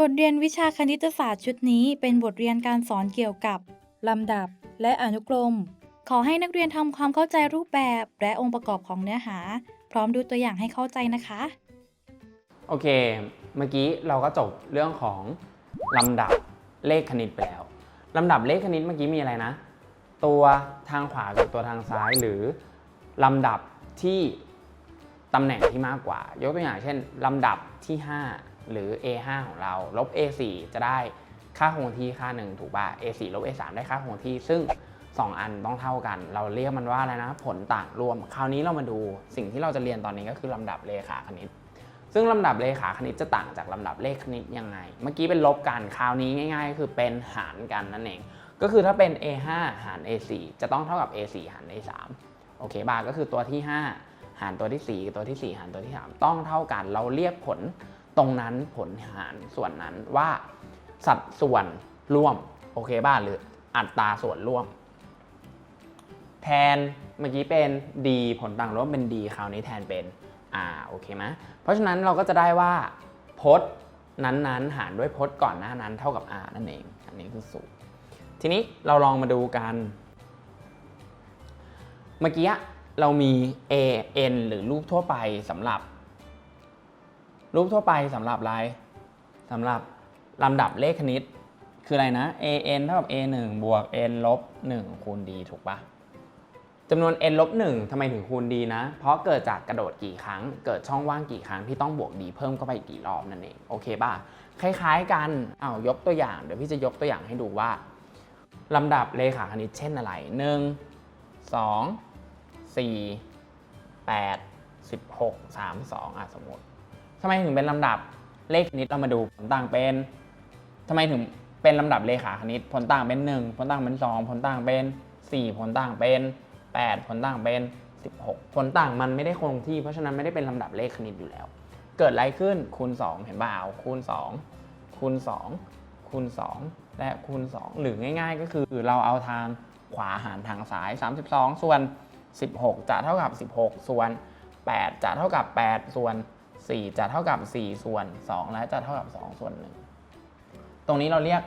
บทเรียนวิชาคณิตศาสตร์ชุดนี้เป็นบทเรียนการสอนเกี่ยวกับ ลำดับ และอนุกรม ขอให้นักเรียนทำความเข้าใจรูปแบบ และองค์ประกอบของเนื้อหา พร้อมดูตัวอย่างให้เข้าใจนะคะ โอเค เมื่อกี้เราก็จบเรื่องของ ลำดับเลขคณิตไปแล้ว ลำดับเลขคณิตเมื่อกี้มีอะไรนะ ตัวทางขวากับตัวทางซ้ายหรือ ลำดับที่ตำแหน่งที่มากกว่า ยกตัวอย่างเช่น ลำดับที่ 5 หรือ A5 ของเราลบ A4 จะได้ค่าคงที่ค่าหนึ่งถูกป่ะ A4 ลบ A3 ได้ค่าคงที่ ซึ่ง 2 อันต้องเท่ากัน เราเรียกมันว่าอะไรนะ ผลต่างรวม คราวนี้เรามาดูสิ่งที่เราจะเรียนตอนนี้ก็คือลำดับเลขาคณิต ซึ่งลำดับเลขาคณิตจะต่างจากลำดับเลขคณิตยังไง เมื่อกี้เป็นลบกัน คราวนี้ง่ายๆก็คือเป็นหารกันนั่นเอง ก็คือถ้าเป็น A5 หาร A4 จะต้องเท่ากับ A4 หาร A3 โอเคบ้าก็คือตัวที่ 5 หารตัวที่ 4 ตัวที่ 4 หารตัวที่ 3 ต้องเท่ากัน เราเรียกผล ตรงนั้นผลหารส่วนนั้นว่าสัดส่วนร่วมโอเคบ้าหรืออัตราส่วนร่วม แทนเมื่อกี้เป็น d ผลต่างร่วมเป็น d คราวนี้แทนเป็น r โอเคไหมเพราะฉะนั้นเราก็จะได้ว่าพจน์นั้นๆ หารด้วยพจน์ก่อนหน้านั้นเท่ากับ r นั่นเอง อันนี้คือสูตร ทีนี้เราลองมาดูกัน เมื่อกี้เรามี a n หรือรูปทั่วไปสำหรับ รูปทั่วไปสำหรับอะไรสำหรับลำดับเลขคณิต คืออะไรนะ a n เท่ากับ a 1บวก n ลบ1คูณ d ถูกปะจำนวน n ลบ1ทำไมถึงคูณ d นะ เพราะเกิดจากกระโดดกี่ครั้ง เกิดช่องว่างกี่ครั้งที่ต้องบวก d เพิ่มเข้าไปกี่รอบนั่นเอง โอเคป่ะ คล้ายๆกันเอายกตัวอย่าง เดี๋ยวพี่จะยกตัวอย่างให้ดูว่าลำดับเลขาคณิตเช่นอะไร 1 2 4 8 16 3 2อะสมมติ ทำไมถึงเป็นลำดับเลขคณิตเรามาดูผลต่างเป็นทำไมถึงเป็นลำดับเลขาคณิตผลต่างเป็น 1 ผลต่างเป็น 2 ผลต่างเป็น 4 ผลต่างเป็น 8 ผลต่างเป็น 16 ผลต่างมันไม่ได้คงที่ เพราะฉะนั้นไม่ได้เป็นลำดับเลขคณิตอยู่แล้ว เกิดอะไรขึ้นคูณ 2 เห็นเปล่าคูณ 2 คูณ 2 คูณ 2 และคูณ 2 หรือง่าย ๆ ก็คือเราเอาทางขวาหารทางซ้าย 32 ส่วน 16 จะเท่ากับ 16 ส่วน 8 จะเท่ากับ 8 ส่วน 4 จะเท่ากับ 4 ส่วน 2 และจะเท่ากับ 2 ส่วน 1 ตรงนี้เราเรียก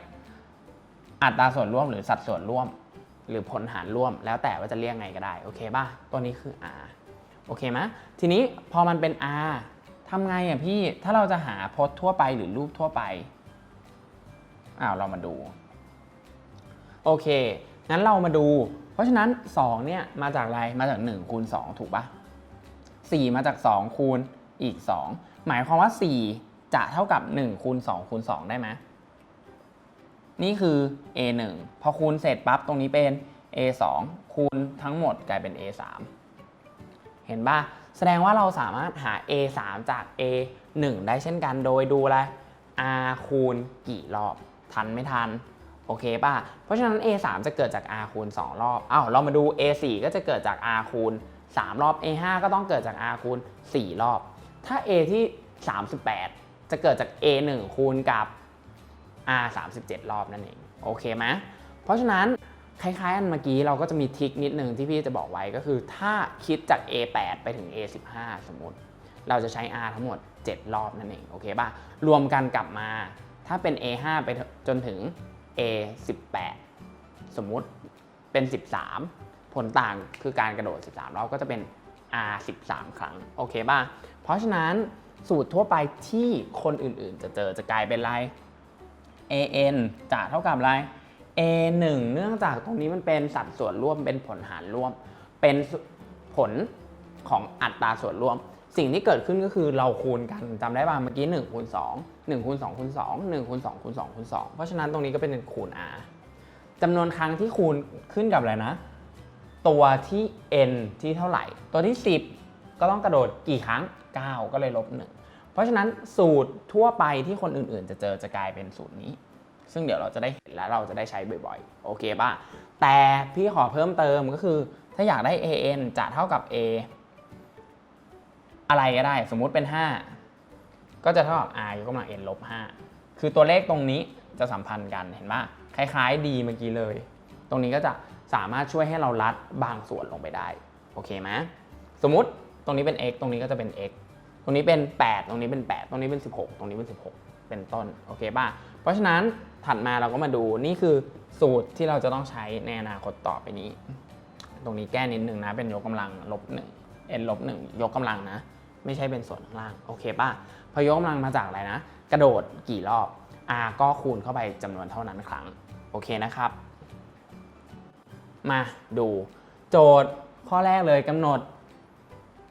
อัตราส่วนร่วมหรือสัดส่วนร่วม หรือผลหารร่วม แล้วแต่ว่าจะเรียกไงก็ได้ โอเคป่ะ ตัวนี้คือ r โอเคไหมทีนี้พอมันเป็น r ทำไงอะพี่ ถ้าเราจะหาพจน์ทั่วไปหรือรูปทั่วไป อ้าว เรามาดู โอเค งั้นเรามาดู เพราะฉะนั้น 2 เนี่ย มาจากอะไร มาจาก1คูณ2ถูกปะ4มาจาก2คูณ อีก 2 หมายความว่า 4 จะเท่ากับ1คูณ2คูณ2ได้ไหมนี่คือ a 1พอคูณเสร็จปั๊บตรงนี้เป็น a 2คูณทั้งหมดกลายเป็น a 3เห็นป่ะ แสดงว่าเราสามารถหา a 3จาก a 1ได้เช่นกันโดยดูอะไร r คูณกี่รอบ ทันไม่ทันโอเคป่ะ เพราะฉะนั้น a 3จะเกิดจาก r คูณ 2 รอบอ้าวเรามาดู a 4ก็จะเกิดจาก r คูณ 3 รอบ a 5ก็ต้องเกิดจาก r คูณ 4 รอบ ถ้า a ที่ 38 จะเกิดจาก a 1คูณกับ r 37 รอบนั่นเอง โอเคไหมเพราะฉะนั้นคล้ายๆ อันเมื่อกี้เราก็จะมีทริคนิดนึงที่พี่จะบอกไว้ก็คือถ้าคิดจาก a 8ไปถึง a 15สมมติ เราจะใช้ r ทั้งหมด 7 รอบนั่นเอง โอเคป่ะ รวมกันกลับมา ถ้าเป็น a 5ไปจนถึง a 18สมมุติเป็น 13 ผลต่างคือการกระโดด 13 รอบก็จะเป็น r 13 ครั้ง โอเคป่ะ เพราะฉะนั้นสูตรทั่วไปที่คนอื่นๆ จะเจอจะกลายเป็นอะไร an จะเท่ากับอะไร a 1เนื่องจากตรงนี้มันเป็นสัดส่วนร่วมเป็นผลหารร่วม เป็นผลของอัตราส่วนร่วม สิ่งที่เกิดขึ้นก็คือเราคูณกันจำได้ป่ะเมื่อกี้1คูณ2 1คูณ2คูณ2 1คูณ2คูณ2คูณ2เพราะฉะนั้นตรงนี้ก็เป็นคูณ r จำนวนครั้งที่คูณขึ้นกับอะไรนะ ตัวที่ n ที่เท่าไหร่ ตัวที่ 10 ก็ต้องกระโดดกี่ครั้ง 9 ก็เลยลบ 1 เพราะฉะนั้นสูตรทั่วไปที่คนอื่นๆ จะเจอจะกลายเป็นสูตรนี้ ซึ่งเดี๋ยวเราจะได้เห็นแล้วเราจะได้ใช้บ่อยๆ โอเคป่ะ แต่พี่ขอเพิ่มเติมก็คือถ้าอยากได้ an จะเท่ากับ a อะไรก็ได้ สมมุติเป็น 5 ก็จะเท่ากับ r ยกกำลัง n ลบ 5 คือตัวเลขตรงนี้จะสัมพันธ์กันเห็นป่ะคล้ายๆ d เมื่อกี้เลย ตรงนี้ก็จะสามารถช่วยให้เราลัดบางส่วนลงไปได้ โอเคไหมสมมติ ตรงนี้เป็น x ตรงนี้ก็จะเป็น x ตรงนี้เป็น 8 ตรงนี้เป็น 8 ตรงนี้เป็น 16 ตรงนี้เป็น 16 เป็นต้น โอเคป่ะ เพราะฉะนั้นถัดมาเราก็มาดูนี่คือสูตรที่เราจะต้องใช้ในอนาคตต่อไปนี้ ตรงนี้แก้นิดนึงนะ เป็นยกกำลังลบหนึ่งเอ็นลบหนึ่งยกกำลังนะ ไม่ใช่เป็นส่วนล่าง โอเคป่ะ พอยกกำลังมาจากอะไรนะ กระโดดกี่รอบ R ก็คูณเข้าไปจำนวนเท่านั้นครั้ง โอเคนะครับ มาดู โจทย์ข้อแรกเลยกำหนด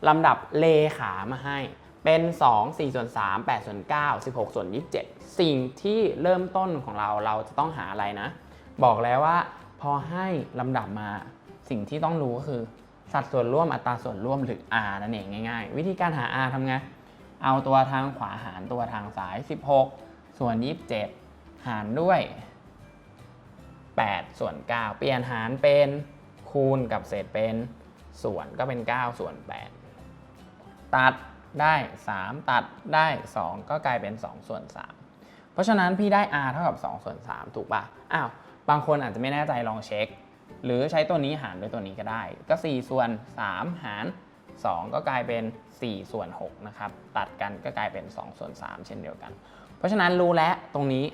ลำดับเลขามาให้ เป็น 2 4ส่วน3 8ส่วน9 16ส่วน27 สิ่งที่เริ่มต้นของเราเราจะต้องหาอะไรนะ บอกแล้วว่า พอให้ลำดับมาสิ่งที่ต้องรู้ก็คือ สัดส่วนร่วมอัตราส่วนร่วมหรือ r นั่นเองง่าย ๆ วิธีการหา r ทำไง เอาตัวทางขวาหารตัวทางซ้าย 16 ส่วน 27 หารด้วย 8 ส่วน 9 เปลี่ยนหารเป็นคูณกับเศษเป็นส่วนก็เป็น 9 ส่วน 8 ตัดได้ 3 ตัดได้ 2 ก็กลายเป็น 2 ส่วน 3 เพราะฉะนั้นพี่ได้ r เท่ากับ 2 ส่วน 3 ถูกป่ะ อ้าว บางคนอาจจะไม่แน่ใจลองเช็ค หรือใช้ตัวนี้หารด้วยตัวนี้ก็ได้ ก็ 4 ส่วน 3 หาร 2 ก็กลายเป็น 4 ส่วน 6 นะครับ ตัดกันก็กลายเป็น 2 ส่วน 3 เช่นเดียวกัน เพราะฉะนั้นรู้แล้วตรงนี้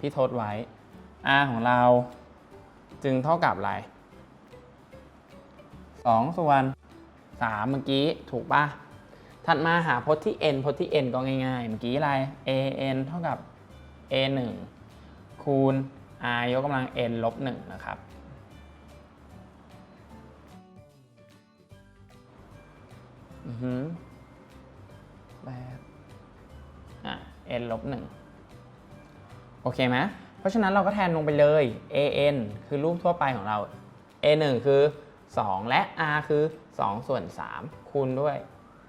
พี่ทดไว้ r ของเราจึงเท่ากับอะไร 2 ส่วน 3 เมื่อกี้ถูกป่ะถัดมาหาพจน์ที่ n พจน์ที่ n ก็ง่ายๆ เมื่อกี้อะไร a n เท่ากับ a 1คูณ r ยกกำลัง n ลบ1นะครับ อือหือแบบอะ n ลบ1โอเคไหมเพราะฉะนั้นเราก็แทนลงไปเลย an คือรูปทั่วไปของเรา a 1คือ 2 และ r คือ 2 ส่วน 3 คูณด้วย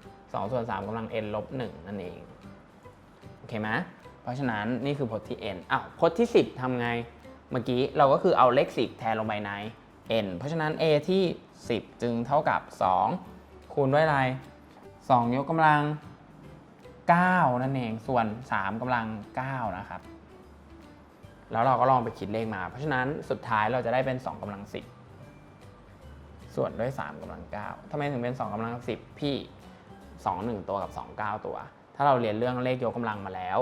2 ส่วน 3กำลัง n ลบ1นั่นเอง โอเคไหมเพราะฉะนั้นนี่คือพจน์ที่ n อ้าวพจน์ที่ 10ทำไง เมื่อกี้เราก็คือเอาเลข 10 แทนลงไปใน n เพราะฉะนั้น a ที่ 10 จึงเท่ากับ 2 คูณด้วยอะไร 2 ยกกำลัง 9 นั่นเอง ส่วน 3กำลัง 9 นะครับ แล้วเราก็ลองไปคิดเลขมา เพราะฉะนั้นสุดท้ายเราจะได้เป็น 2กำลัง 10 ส่วนด้วย3กำลัง9ทำไมถึงเป็น 2กำลัง 10 พี่ 2 1 ตัวกับ 2 9 ตัว ถ้าเราเรียนเรื่องเลขยกกำลังมาแล้ว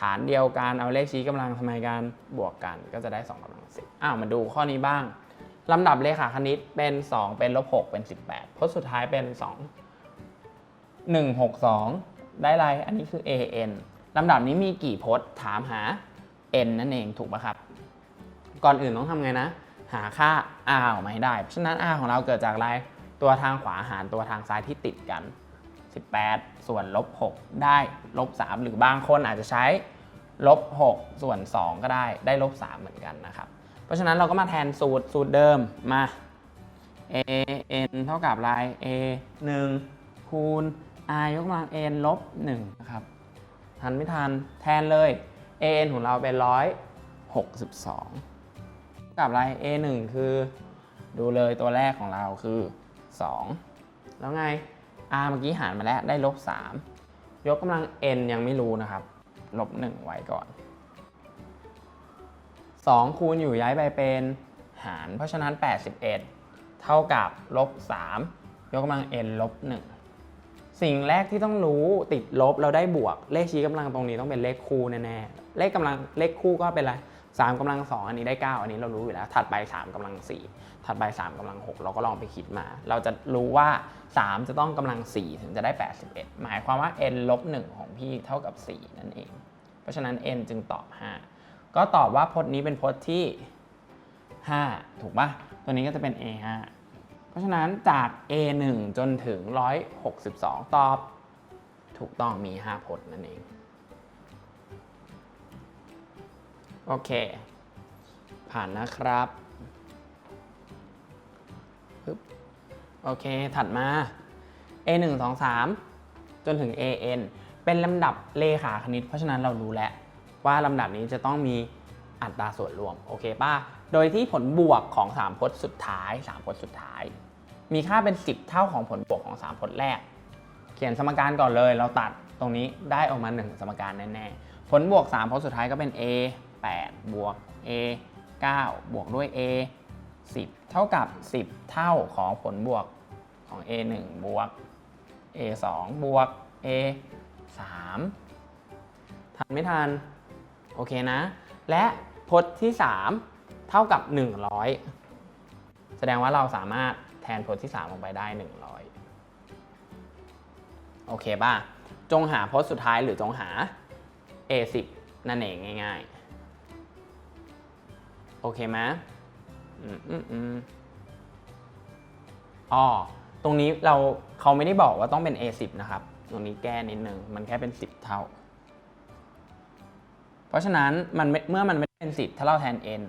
ฐานเดียวกันเอาเลขชี้กำลังทำไมกันบวกกันก็จะได้ 2กำลัง 10 อ้าวมาดูข้อนี้บ้างลำดับเลขาคณิตเป็น 2 เป็นลบ6เป็น 18พจน์สุดท้ายเป็น 2 1 6 2 ได้ไรอันนี้คือ an ลำดับนี้มีกี่พจน์ถามหา n นั่นเองถูกปะครับ ก่อนอื่นต้องทำไงนะ หาค่า r ออกมาให้ได้ เพราะฉะนั้น r ของเราเกิดจากอะไร ตัวทางขวาหารตัวทางซ้ายที่ติดกัน 18 ส่วนลบ 6 ได้ลบ 3 หรือบางคนอาจจะใช้ลบ 6 ส่วน 2 ก็ได้ได้ลบ 3 เหมือนกันนะครับ เพราะฉะนั้นเราก็มาแทนสูตรสูตรเดิมมา a n เท่ากับอะไร a 1 คูณ r ยกกำลัง n ลบ1นะครับ ทันไม่ทันแทนเลย a n ของเราเป็น162 กับอะไร a 1 คือ ดูเลยตัวแรกของเราคือ 2 แล้วไง r เมื่อกี้หารมาแล้วได้ลบ 3 ยกกำลัง n ยังไม่รู้นะครับ ลบ 1 ไว้ก่อน 2 คูณอยู่ย้ายไปเป็นหาร เพราะฉะนั้น 81 เท่ากับลบ 3 ยกกำลัง n ลบ 1 สิ่งแรกที่ต้องรู้ติดลบเราได้บวก เลขชี้กำลังตรงนี้ต้องเป็นเลขคู่แน่ๆ เลขกำลังเลขคู่ก็เป็นอะไร 3กำลัง 2 อันนี้ได้ 9 อันนี้เรารู้อยู่แล้ว ถัดไป 3กำลัง 4 ถัดไป 3กำลัง 6 เราก็ลองไปคิดมา เราจะรู้ว่า 3 จะต้องกำลัง 4 ถึงจะได้ 81 หมายความว่า n ลบ1ของพี่เท่ากับ 4 นั่นเอง เพราะฉะนั้น n จึงตอบ 5 ก็ตอบว่าพจน์นี้เป็นพจน์ที่ 5 ถูกปะตัวนี้ก็จะเป็น a 5เพราะฉะนั้นจาก a 1จนถึง 162 ตอบ ถูกต้องมี 5 พจน์นั่นเอง โอเค ผ่านนะครับปึ๊บโอเค ถัดมา a 1 2 3 จนถึง a n เป็นลำดับเลขาคณิต เพราะฉะนั้นเรารู้แล้วว่าลำดับนี้จะต้องมีอัตราส่วนรวม โอเคป่ะ โดยที่ผลบวกของ 3 พจน์สุดท้าย 3 พจน์สุดท้าย มีค่าเป็น 10 เท่าของผลบวกของ 3 พจน์แรก เขียนสมการก่อนเลย เราตัดตรงนี้ได้ออกมา 1 สมการแน่ๆ ผลบวก 3 พจน์สุดท้ายก็เป็น a 8 บวก a 9 บวกด้วย a 10 เท่ากับ 10 เท่าของผลบวกของ a 1บวก a 2บวก a 3ทันไม่ทัน โอเคนะ และพจน์ที่ 3 เท่ากับ 100 แสดงว่าเราสามารถแทนพจน์ที่3ลงไปได้ 100 โอเคป่ะ จงหาพจน์สุดท้ายหรือจงหา a10 นั่นเองง่าย ๆ โอเคไหมอืมอืมอืมอ๋อตรงนี้เราเขาไม่ได้บอกว่าต้องเป็น a10 นะครับ ตรงนี้แก้นิดนึง มันแค่เป็น 10 เท่า เพราะฉะนั้นมันเมื่อมันไม่ได้เป็น 10 ถ้าเราแทน n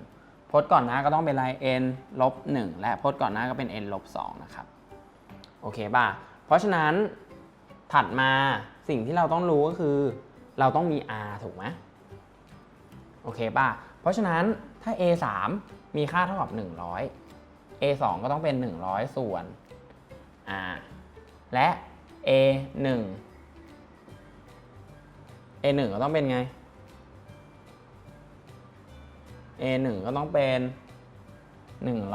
พจน์ก่อนหน้าก็ต้องเป็นอะไร n ลบ1และพจน์ก่อนหน้าก็เป็น n ลบ2นะครับ โอเคป่ะ เพราะฉะนั้นถัดมาสิ่งที่เราต้องรู้ก็คือ เราต้องมี r ถูกไหมโอเคป่ะ เพราะฉะนั้น ถ้า a 3มีค่าเท่ากับ 100 a 2ก็ต้องเป็น 100 ส่วน r และ a 1 a 1ก็ต้องเป็นไง a 1ก็ต้องเป็น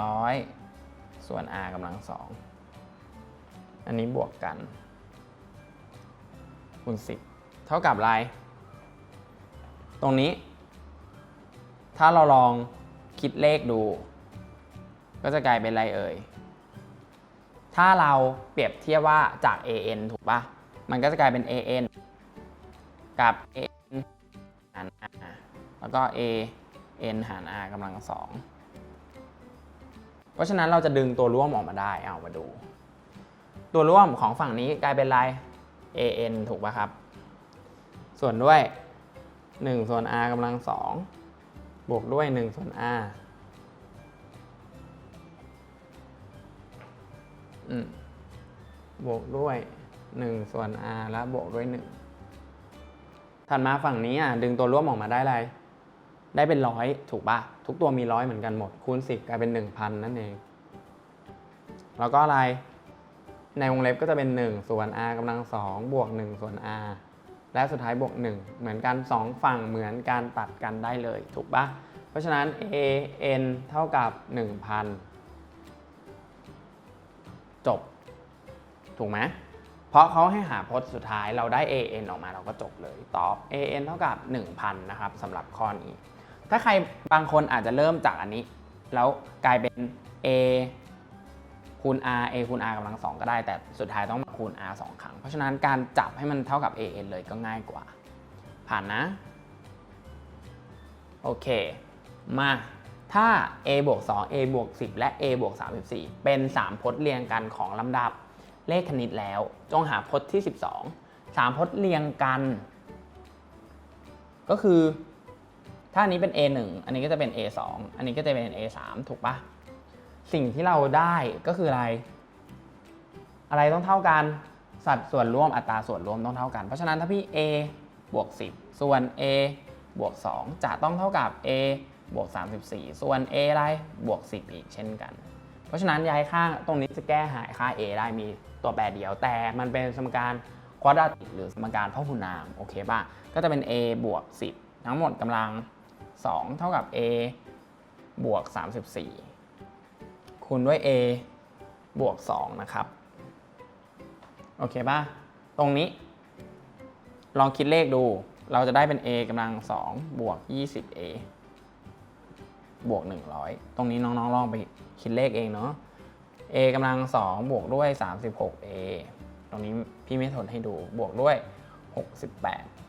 100 ส่วน r กำลังสองอันนี้บวกกันคูณ10 เท่ากับอะไร ตรงนี้ ถ้าเราลองคิดเลขดู ก็จะกลายเป็นอะไรเอ่ย ถ้าเราเปรียบเทียบว่าจาก an ถูกปะมันก็จะกลายเป็น an กับ an หาร r แล้วก็ a n หาร r กำลังสองเพราะฉะนั้นเราจะดึงตัวร่วมออกมาได้ เอามาดู ตัวร่วมของฝั่งนี้กลายเป็นอะไร an ถูกปะครับ ส่วนด้วย 1 ส่วน r กำลังสอง บวกด้วย1ส่วน r บวกด้วย 1 ส่วน r แล้วบวกด้วย 1 ถัดมาฝั่งนี้อะดึงตัวร่วมออกมาได้อะไร ได้เป็นร้อยถูกปะทุกตัวมีร้อยเหมือนกันหมด คูณ 10 กลายเป็น 1,000 นั่นเอง แล้วก็อะไร ในวงเล็บก็จะเป็น 1 ส่วน r กำลัง 2 บวก 1 ส่วน r และสุดท้ายบวก 1 เหมือนกัน 2 ฝั่งเหมือนการตัดกันได้เลยถูกปะเพราะฉะนั้น a n เท่ากับ 1,000 จบ ถูกไหมเพราะเขาให้หาพจน์สุดท้ายเราได้ a n ออกมาเราก็จบเลยตอบ a n เท่ากับ 1,000 นะครับสำหรับข้อนี้ ถ้าใครบางคนอาจจะเริ่มจากอันนี้ แล้วกลายเป็น a คูณ r a คูณ r กำลังสองก็ได้ แต่สุดท้ายต้องคูณ r สองครั้ง เพราะฉะนั้นการจับให้มันเท่ากับ a n เลยก็ง่ายกว่า ผ่านนะ โอเค มา ถ้า a บวก2 a บวก10 และ a บวก34 เป็น 3 พจน์เรียงกันของลำดับเลขคณิตแล้ว จงหาพจน์ที่ 12 3 พจน์เรียงกัน ก็คือถ้าอันนี้เป็น a 1อันนี้ก็จะเป็น a 2อันนี้ก็จะเป็น a 3ถูกปะ สิ่งที่เราได้ก็คืออะไร อะไรต้องเท่ากัน สัดส่วนร่วมอัตราส่วนรวมต้องเท่ากัน เพราะฉะนั้นถ้าพี่ a บวก 10 ส่วน a บวก 2 จะต้องเท่ากับ a บวก 34 ส่วน a อะไรบวก 10 อีกเช่นกัน เพราะฉะนั้นย้ายข้างตรงนี้จะแก้หายค่า a ได้มีตัวแปรเดียว แต่มันเป็นสมการควอดราติกหรือสมการพหุนามโอเคป่ะ ก็จะเป็น a บวก 10 ทั้งหมดกำลัง 2 เท่ากับ a บวก 34 คูณด้วย a บวก 2 นะครับ โอเคป่ะ ตรงนี้ ลองคิดเลขดู เราจะได้เป็น a กำลัง 2 บวก 20a บวก 100 ตรงนี้น้องๆ ลองไปคิดเลขเองเนาะ a กำลัง 2 บวกด้วย 36a ตรงนี้พี่ไม่ทนให้ดู บวกด้วย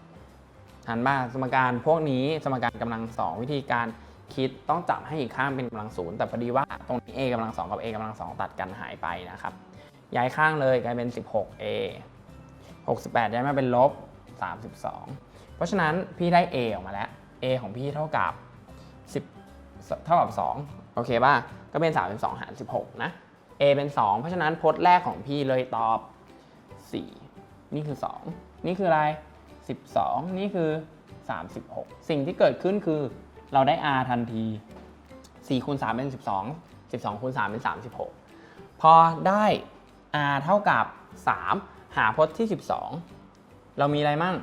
68หันมาสมการพวกนี้สมการกำลัง 2 วิธีการ คิดต้องจับให้อีกข้างเป็นกำลังศูนย์แต่พอดีว่าตรงนี้ a กำลัง2กับ a กำลัง2ตัดกันหายไปนะครับ ย้ายข้างเลยกลายเป็น 16a 68ย้ายมาเป็นลบ 32 เพราะฉะนั้นพี่ได้ a ออกมาแล้ว a ของพี่เท่ากับ 10 เท่ากับ 2 โอเคป่ะ ก็เป็น 32 หาร 16 นะ a เป็น 2 เพราะฉะนั้นพจน์แรกของพี่เลยตอบ 4 นี่คือ 2 นี่คืออะไร 12 นี่คือ 36 สิ่งที่เกิดขึ้นคือ เราได้ r ทันที4คูณ3เป็น 12 12คูณ3เป็น 36 พอได้ r เท่ากับ 3 หาพจน์ที่ 12 เรามีอะไรมั่ง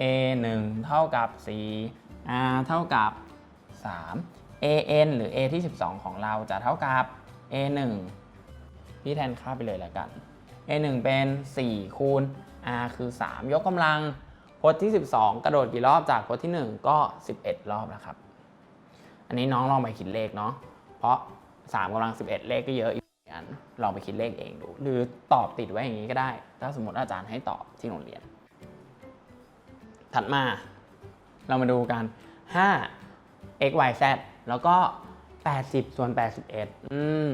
a 1เท่ากับ 4 r เท่ากับ 3 a n หรือ a ที่ 12 ของเราจะเท่ากับ a 1พี่แทนค่าไปเลยแล้วกัน a 1เป็น 4 คูณ r คือ 3 ยกกำลัง พจน์ที่ 12 กระโดดกี่รอบจากพจน์ที่ 1 ก็ 11 รอบนะครับ อันนี้น้องลองไปคิดเลขเนาะเพราะ3กำลัง 11 เลขก็เยอะอีกอันลองไปคิดเลขเองดู หรือตอบติดไว้อย่างนี้ก็ได้ ถ้าสมมติอาจารย์ให้ตอบที่โรงเรียน ถัดมาเรามาดูกัน5 x y z แล้วก็ 80 ส่วน 81 อืม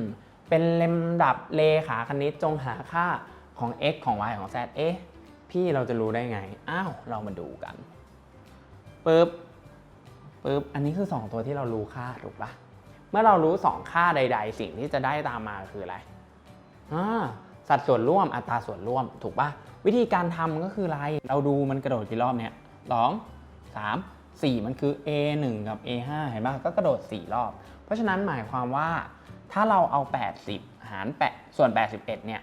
เป็นลำดับเลขาคณิตจงหาค่าของ x ของ y ของ z เอ๊ะ พี่เราจะรู้ได้ไง อ้าว เรามาดูกันปึ๊บปึ๊บ อันนี้คือ 2 ตัวที่เรารู้ค่าถูกปะเมื่อเรารู้ 2 ค่าใด ๆ สิ่งที่จะได้ตามมาคืออะไรอ่าสัดส่วนร่วมอัตราส่วนร่วมถูกปะวิธีการทำก็คืออะไร เราดูมันกระโดดกี่รอบเนี่ยสองสามสี่มันคือ a 1 กับ a 5 เห็นปะก็กระโดด 4 รอบ เพราะฉะนั้นหมายความว่า ถ้าเราเอา 80 หารแปส่วน 81เนี่ย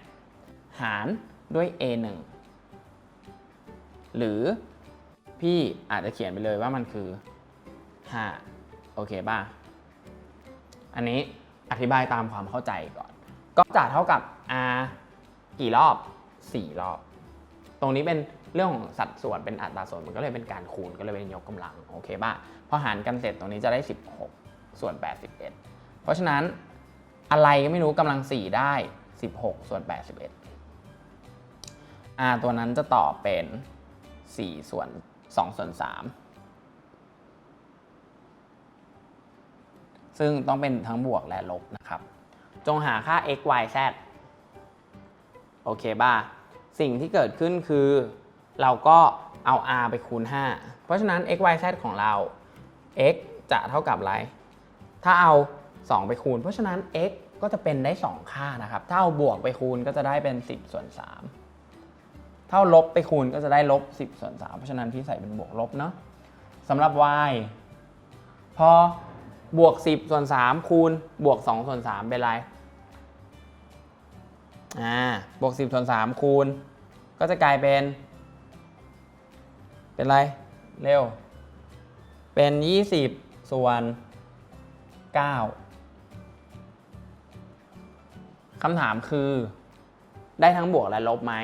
หารด้วย a 1 หรือพี่อาจจะเขียนไปเลยว่ามันคือ 5 โอเคป่ะ อันนี้อธิบายตามความเข้าใจก่อน ก็จะเท่ากับ r กี่รอบ 4 รอบ ตรงนี้เป็นเรื่องของสัดส่วนเป็นอัตราส่วนมันก็เลยเป็นการคูณก็เลยเป็นยกกำลังโอเคป่ะพอหารกันเสร็จตรงนี้จะได้ 16 ส่วน 81 เพราะฉะนั้นอะไรก็ไม่รู้กำลัง 4 ได้ 16 ส่วน 81 r ตัวนั้นจะตอบเป็น 4 ส่วน 2 ส่วน 3 ซึ่งต้องเป็นทั้งบวกและลบนะครับ จงหาค่า x y z โอเคป่ะสิ่งที่เกิดขึ้นคือเราก็เอา r ไปคูณ 5 เพราะฉะนั้น x y z ของเรา x จะเท่ากับอะไร ถ้าเอา 2 ไปคูณ เพราะฉะนั้น x ก็จะเป็นได้ 2 ค่านะครับ ถ้าเอาบวกไปคูณก็จะได้เป็น 10 ส่วน 3 เอาลบไปคูณก็จะได้ลบ 10 ส่วน 3 เพราะฉะนั้นพี่ใส่เป็นบวกลบเนาะสำหรับ y พอบวก 10 ส่วน 3 คูณบวก 2 ส่วน 3 เป็นไร อ่า บวก 10 ส่วน 3 คูณ ก็จะกลายเป็น เป็นไร เร็ว เป็น 20 ส่วน 9คำถามคือ ได้ทั้งบวกและลบไหม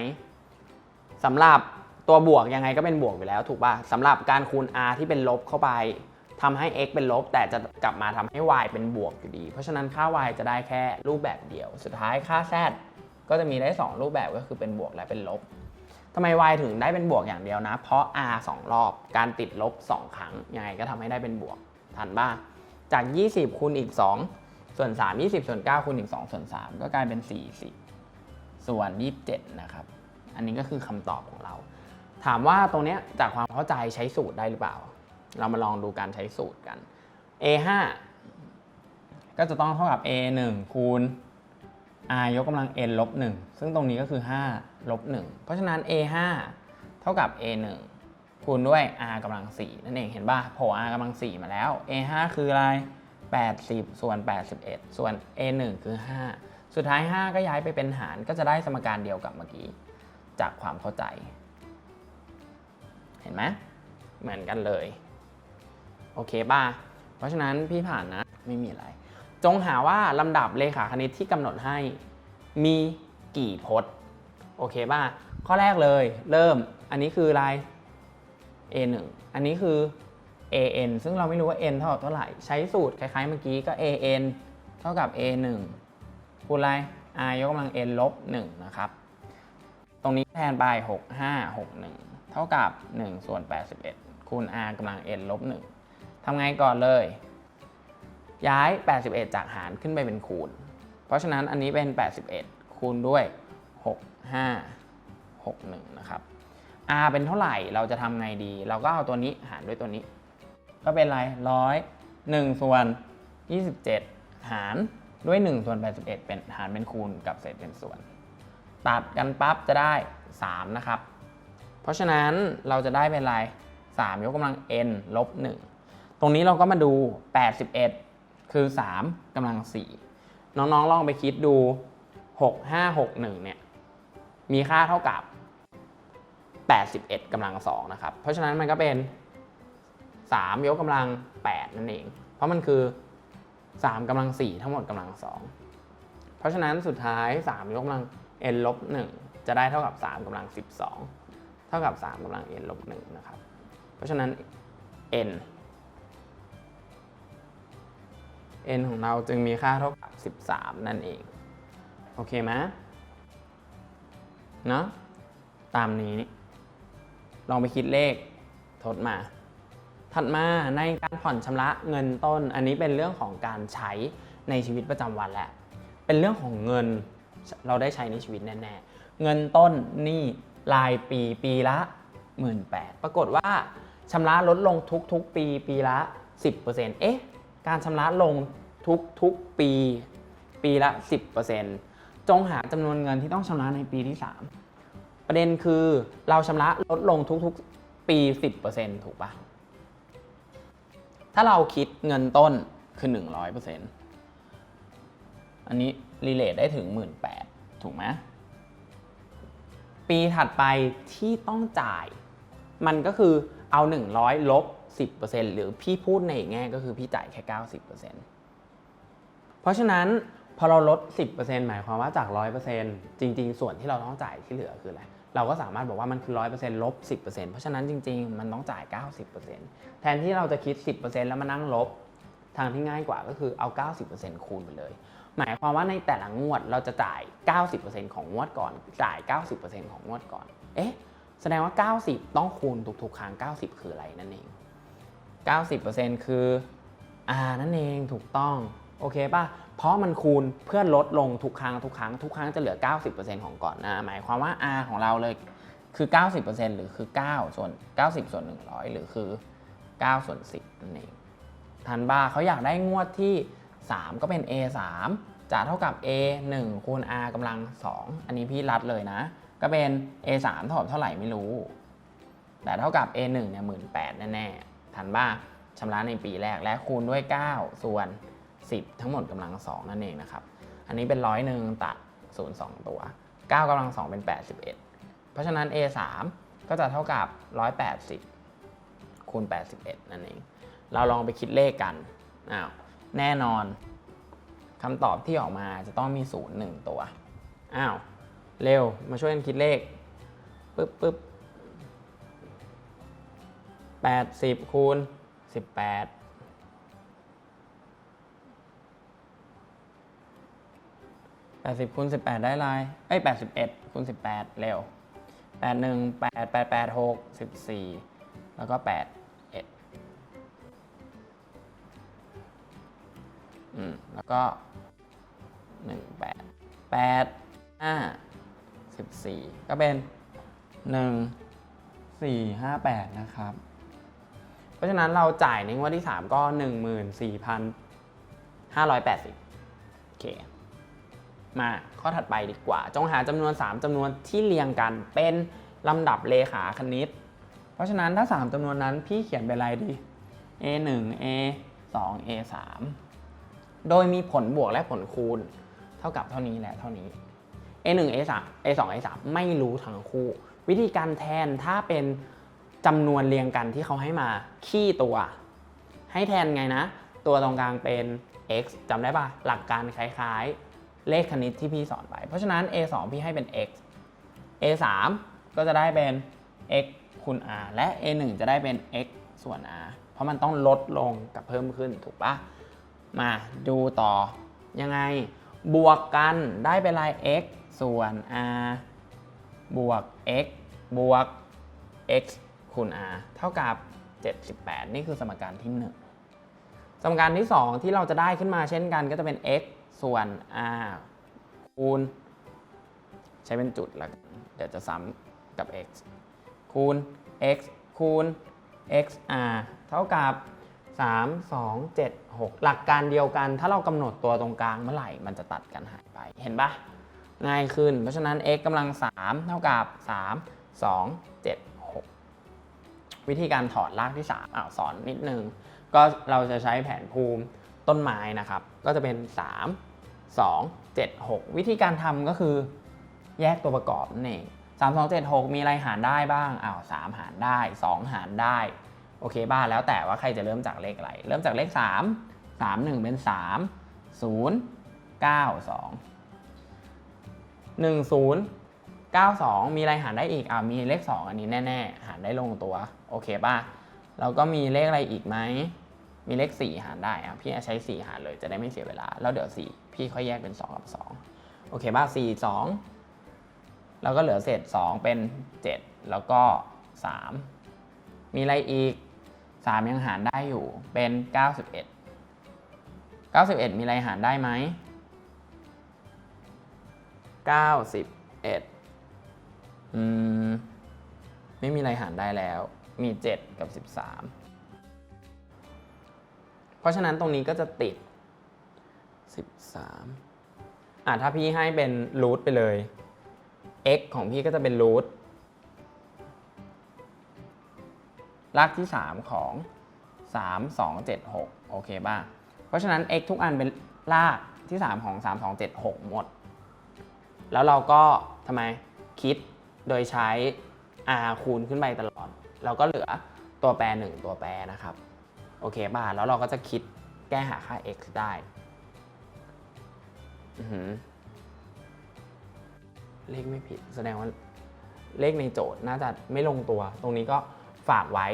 สำหรับตัวบวกยังไงก็เป็นบวกอยู่แล้วถูกป่ะสำหรับการคูณ r ที่เป็นลบเข้าไปทำให้ x เป็นลบ แต่จะกลับมาทำให้ y เป็นบวกอยู่ดี เพราะฉะนั้นค่า y จะได้แค่รูปแบบเดียว สุดท้ายค่า z ก็จะมีได้ 2 รูปแบบก็คือเป็นบวกและเป็นลบทำไม y ถึงได้เป็นบวกอย่างเดียวนะ เพราะ r 2 รอบ การติดลบ 2 ครั้ง ยังไงก็ทำให้ได้เป็นบวก ทันบ้าจาก 20คูณอีก 2 ส่วน 3 20 ส่วน 9คูณอีก 2 ส่วน 3 ก็กลายเป็น 40 ส่วน 27 นะครับ อันนี้ก็คือคำตอบของเรา ถามว่าตรงเนี้ยจากความเข้าใจใช้สูตรได้หรือเปล่า เรามาลองดูการใช้สูตรกัน a 5ก็จะต้องเท่ากับ a 1คูณ r ยกกำลัง n ลบ1ซึ่งตรงนี้ก็คือ5ลบ1เพราะฉะนั้น a 5เท่ากับ a 1คูณด้วย r กำลัง4นั่นเองเห็นป่ะโผล่ r กำลัง4มาแล้ว a 5คืออะไร 80 ส่วน 81 ส่วน a 1คือ 5 สุดท้าย 5 ก็ย้ายไปเป็นหารก็จะได้สมการเดียวกับเมื่อกี้ จากความเข้าใจ เห็นไหมเหมือนกันเลย โอเคป่ะ เพราะฉะนั้นพี่ผ่านนะไม่มีอะไร จงหาว่าลำดับเลขาคณิตที่กำหนดให้มีกี่พจน์ โอเคป่ะ ข้อแรกเลยเริ่มอันนี้คืออะไร a 1 อันนี้คือ an ซึ่งเราไม่รู้ว่า n เท่ากับเท่าไหร่ ใช้สูตรคล้ายๆเมื่อกี้ก็ an เท่ากับ a 1 คูณอะไร r ยกกำลัง n ลบ1นะครับ ตรงนี้แทนไป 6 5 6 1 เท่ากับ 1 ส่วน 81 คูณ r กำลัง n ลบ 1ทำไงก่อนเลย ย้าย 81 จากหารขึ้นไปเป็นคูณ เพราะฉะนั้นอันนี้เป็น 81 คูณด้วย 6 5 6 1 นะครับ r เป็นเท่าไหร่เราจะทำไงดี เราก็เอาตัวนี้หารด้วยตัวนี้ ก็เป็นไรร้อยหนึ่งส่วน 27 หารด้วย1ส่วน81 เป็นหารเป็นคูณกับเศษเป็นส่วน ตัดกันปั๊บจะได้ 3 นะครับ เพราะฉะนั้นเราจะได้เป็นไร 3 ยกกำลัง n ลบ 1 ตรงนี้เราก็มาดู 81 คือ 3กำลัง 4 น้องๆ ลองไปคิดดู 6 5 6 1 เนี่ย มีค่าเท่ากับ 81กำลัง 2 นะครับ เพราะฉะนั้นมันก็เป็น 3 ยกกำลัง 8 นั่นเอง เพราะมันคือ 3กำลัง 4 ทั้งหมดกำลัง 2 เพราะฉะนั้นสุดท้าย 3 ยกกำลัง n ลบ1จะได้เท่ากับ 3กำลัง 12ท่ากับ 3กำลัง n ลบ1นะครับ เพราะฉะนั้น n n ของเราจึงมีค่าเท่ากับ 13 นั่นเอง โอเคไหมเนาะตามนี้ ลองไปคิดเลขทดมา ถัดมาในการผ่อนชำระเงินต้น อันนี้เป็นเรื่องของการใช้ในชีวิตประจำวันแหละ เป็นเรื่องของเงิน เราได้ใช้ในชีวิตแน่ๆ เงินต้นนี่รายปีปีละ 1 8ื่นปรากฏว่าชำระลดลงทุกๆ ปีปีละ 10%เอ๊ะ การชำระลงทุกๆ ปี ปีละ 10%จงหาจำนวนเงินที่ต้องชำระในปีที่ 3 ประเด็นคือเราชำระลดลงทุกๆ ปี 10%ถูกปะถ้าเราคิดเงินต้นคือ 100%อันนี้ รีเลทได้ถึง 18,000ถูกไหมปีถัดไปที่ต้องจ่าย มันก็คือเอา 100 ลบ 10%หรือพี่พูดในแง่ก็คือพี่จ่ายแค่ 90%เพราะฉะนั้นพอเราลด 10%หมายความว่าจาก 100%จริง ๆ ส่วนที่เราต้องจ่ายที่เหลือคืออะไรเราก็สามารถบอกว่ามันคือ 100%ลบ 10%เพราะฉะนั้นจริง ๆ มันต้องจ่าย 90%แทนที่เราจะคิด 10%แล้วมานั่งลบ ทางที่ง่ายกว่าก็คือเอา 90%คูณไปเลย หมายความว่าในแต่ละงวดเราจะจ่าย 90%ของงวดก่อน จ่าย 90%ของงวดก่อน เอ๊ะ แสดงว่า 90 ต้องคูณทุกๆครั้ง 90 คืออะไรนั่นเอง 90%คือ R นั่นเองถูกต้อง โอเคป่ะ เพราะมันคูณเพื่อลดลงทุกครั้งทุกครั้งทุกครั้งจะเหลือ 90%ของก่อนหน้า หมายความว่า R ของเราเลยคือ 90%หรือคือ 9 ส่วน 90 ส่วน 100 หรือคือ 9 ส่วน 10นั่นเองทันบ้าเขาอยากได้งวดที่ 3 ก็เป็น A 3จะเท่ากับ A 1คูณ R กำลัง 2 อันนี้พี่รัดเลยนะ ก็เป็น A 3เท่ากับเท่าไหร่ไม่รู้ แต่เท่ากับ A 1เนี่ยหมื่นแปดแน่ๆ ทันบ้าชำระในปีแรกและคูณด้วย 9 ส่วน 10 ทั้งหมดกำลัง 2 นั่นเองนะครับ อันนี้เป็นร้อยหนึ่งตัด 0 2 ตัว 9กำลัง 2 เป็น 81 เพราะฉะนั้น A 3ก็จะเท่ากับ 180คูณ81 นั่นเอง เราลองไปคิดเลขกัน อ้าว แน่นอนคำตอบที่ออกมาจะต้องมีศูนย์หนึ่งตัว อ้าว เร็ว มาช่วยกันคิดเลขปึ๊บปึ๊บแปดสิบคูณสิบแปดแปดสิบคูณสิบแปดได้ไรเอ้ยแปดสิบเอ็ดคูณสิบแปดเร็วแปดหนึ่งแปดแปดแปดหกสิบสี่แล้วก็แปด อืมแล้วก็1 8 8 5 14ก็เป็น1 4 5 8นะครับ เพราะฉะนั้นเราจ่ายในงวดที่3ก็14,580โอเค มาข้อถัดไปดีกว่า จงหาจำนวน 3จำนวนที่เรียงกันเป็นลำดับเลขาคณิต เพราะฉะนั้นถ้า 3จำนวนนั้นพี่เขียนเป็นอะไรดี a 1 a 2 a 3 โดยมีผลบวกและผลคูณ เท่ากับเท่านี้และเท่านี้ a 1 a 3 a 2 a 3ไม่รู้ทั้งคู่ วิธีการแทนถ้าเป็นจำนวนเรียงกันที่เขาให้มาขี้ตัว ให้แทนไงนะ ตัวตรงกลางเป็น x จำได้ปะหลักการคล้ายๆ เลขคณิตที่พี่สอนไป เพราะฉะนั้น a 2พี่ให้เป็น x a 3ก็จะได้เป็น x คูณ r และ a 1จะได้เป็น x ส่วน r เพราะมันต้องลดลงกับเพิ่มขึ้นถูกปะ มาดูต่อ ยังไง บวกกันได้เป็นลาย x ส่วน r บวก x บวก x คูณ r เท่ากับ 78 นี่คือสมการที่ 1 สมการที่ 2 ที่เราจะได้ขึ้นมาเช่นกันก็จะเป็น x ส่วน r คูณ ใช้เป็นจุดล้วกันเดี๋ยวจะซ้ำกับ x คูณ x คูณ xr เท่ากับ 3 2 7 6 หลักการเดียวกัน ถ้าเรากำหนดตัวตรงกลางเมื่อไหร่ มันจะตัดกันหายไป เห็นปะง่ายขึ้น เพราะฉะนั้น x กำลัง 3 เท่ากับ 3 2 7 6 วิธีการถอดรากที่ 3อ่าสอนนิดนึง ก็เราจะใช้แผนภูมิต้นไม้นะครับ ก็จะเป็น 3 2 7 6 วิธีการทำก็คือแยกตัวประกอบนั่นเอง3 2 7 6 มีอะไรหารได้บ้างอ้าว3หารได้ 2 หารได้ โอเคบ้าแล้วแต่ว่าใครจะเริ่มจากเลขอะไร เริ่มจากเลข 3 3 1 เป็น 3 0 9 2 1 0 92 มีอะไรหารได้อีกอ่ามีเลข 2 อันนี้แน่ ๆ หารได้ลงตัว โอเคป่ะ แล้วก็มีเลขอะไรอีกไหม มีเลข 4 หารได้อะพี่ใช้ 4 หารเลยจะได้ไม่เสียเวลา แล้วเดี๋ยว 4 พี่ค่อยแยกเป็น 2 กับ 2 โอเคป่ะ 4 2 แล้วก็เหลือเศษ 2 เป็น 7 แล้วก็ 3 มีอะไรอีก 3 ยังหารได้อยู่เป็น 91 91 มีอะไรหารได้ไหม 91 อืม ไม่มีอะไรหารได้แล้ว มี 7 กับ 13 เพราะฉะนั้นตรงนี้ก็จะติด 13 อะถ้าพี่ให้เป็นรูทไปเลย x ของพี่ก็จะเป็นรูท รากที่ 3 ของ 3 2 7 6 โอเคป่ะ เพราะฉะนั้น x ทุกอันเป็นรากที่ 3 ของ 3 2 7 6 หมด แล้วเราก็ทำไมคิดโดยใช้ r คูณขึ้นไปตลอด เราก็เหลือตัวแปร 1 ตัวแปรนะครับ โอเคป่ะ แล้วเราก็จะคิดแก้หาค่า x ได้อือเลขไม่ผิด แสดงว่าเลขในโจทย์น่าจะไม่ลงตัว ตรงนี้ก็ ฝากไว้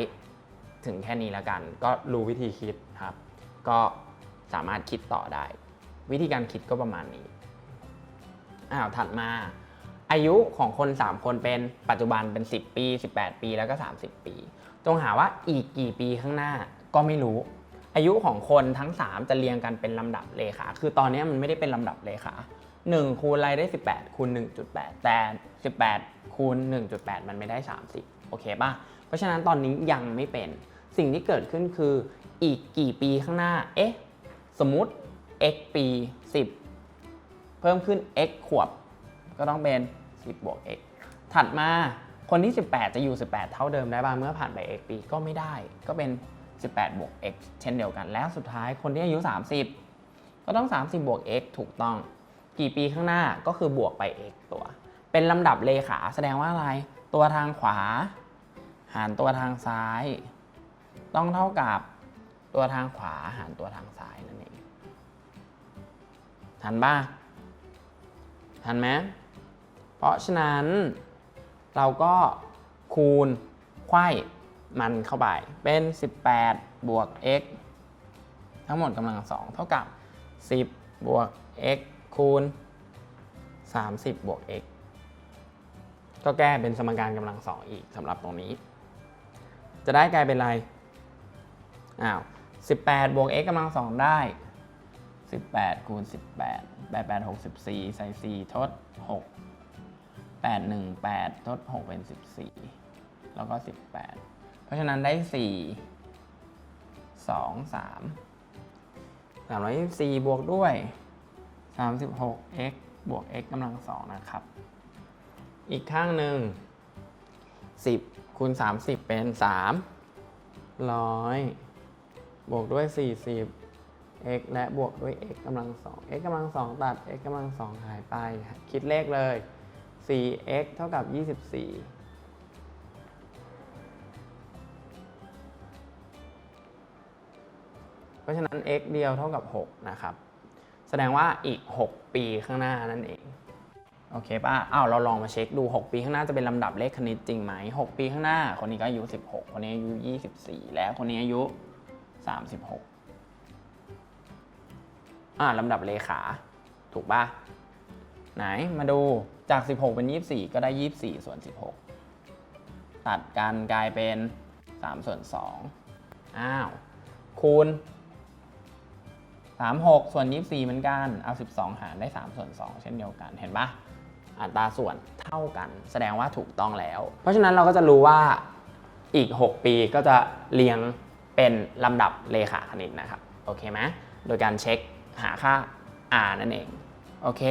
ถึงแค่นี้แล้วกัน ก็รู้วิธีคิดครับ ก็สามารถคิดต่อได้ วิธีการคิดก็ประมาณนี้อ้าวถัดมา อายุของคน 3 คนเป็นปัจจุบันเป็น 10 ปี 18 ปีแล้วก็ 30 ปี จงหาว่าอีกกี่ปีข้างหน้าก็ไม่รู้ อายุของคนทั้ง 3 จะเรียงกันเป็นลำดับเลขา คือตอนนี้มันไม่ได้เป็นลำดับเลขา1คูณอะไรได้ 18คูณ1.8 แต่ 18คูณ1.8 มันไม่ได้ 30 โอเคป่ะ เพราะฉะนั้นตอนนี้ยังไม่เป็น สิ่งที่เกิดขึ้นคืออีกกี่ปีข้างหน้า เอ๊ะ สมมติ x ปี 10 เพิ่มขึ้น x ขวบ ก็ต้องเป็น 10 บวก x ถัดมาคนที่ 18 จะอยู่ 18 เท่าเดิมได้บ้างเมื่อผ่านไป x ปีก็ไม่ได้ ก็เป็น 18 บวก x เช่นเดียวกัน แล้วสุดท้ายคนที่อายุ 30 ก็ต้อง 30 บวก x ถูกต้อง กี่ปีข้างหน้าก็คือบวกไป x ตัว เป็นลำดับเลขาแสดงว่าอะไร ตัวทางขวา หารตัวทางซ้าย ต้องเท่ากับตัวทางขวาหารตัวทางซ้ายนั่นเองทันบ้าทันไหมเพราะฉะนั้นเราก็คูณไขว้มันเข้าไป เป็น 18 บวก x ทั้งหมดกำลังสองเท่ากับ 10 บวก x คูณ 30 บวก x ก็แก้เป็นสมการกำลังสองอีกสำหรับตรงนี้ จะได้กลายเป็นอะไรอ้าว18 บวก x กำลังสองได้ 18 คูณ 18 8 8 6 14 ใส่ 4 ทด 6 8 1 8 ทด 6 เป็น 14 แล้วก็ 18 เพราะฉะนั้นได้ 4 2 3 324 บวกด้วย 36 x บวก x กำลังสองนะครับ อีกข้างหนึ่ง10 คูณ 30 เป็น3ร้อยบวกด้วย 40 x และบวกด้วย x กำลังสอง x กำลังสองตัด x กำลังสองหายไป คิดเลขเลย 4x เท่ากับ 24เพราะฉะนั้น x เดียวเท่ากับ 6 นะครับ แสดงว่าอีก 6 ปีข้างหน้านั่นเอง โอเคป่ะอ้าวเราลองมาเช็คดู 6 ปีข้างหน้าจะเป็นลำดับเลขคณิตจริงไหม 6 ปีข้างหน้า คนนี้ก็อายุ 16 คนนี้อายุ 24 และคนนี้อายุ 36 อ่าลำดับเลขา ถูกป่ะ ไหนมาดูจาก 16 เป็น 24 ก็ได้ 24 ส่วน 16 ตัดกันกลายเป็น 3 ส่วน 2 อ้าว คูณ 36 ส่วน 24 เหมือนกัน เอา 12 หารได้ 3 ส่วน 2 เช่นเดียวกัน เห็นปะ อัตราส่วนเท่ากัน แสดงว่าถูกต้องแล้ว เพราะฉะนั้นเราก็จะรู้ว่าอีก 6 ปีก็จะเรียงเป็นลำดับเลขาคณิตนะครับ โอเคไหมโดยการเช็คหาค่า r นั่นเอง โอเค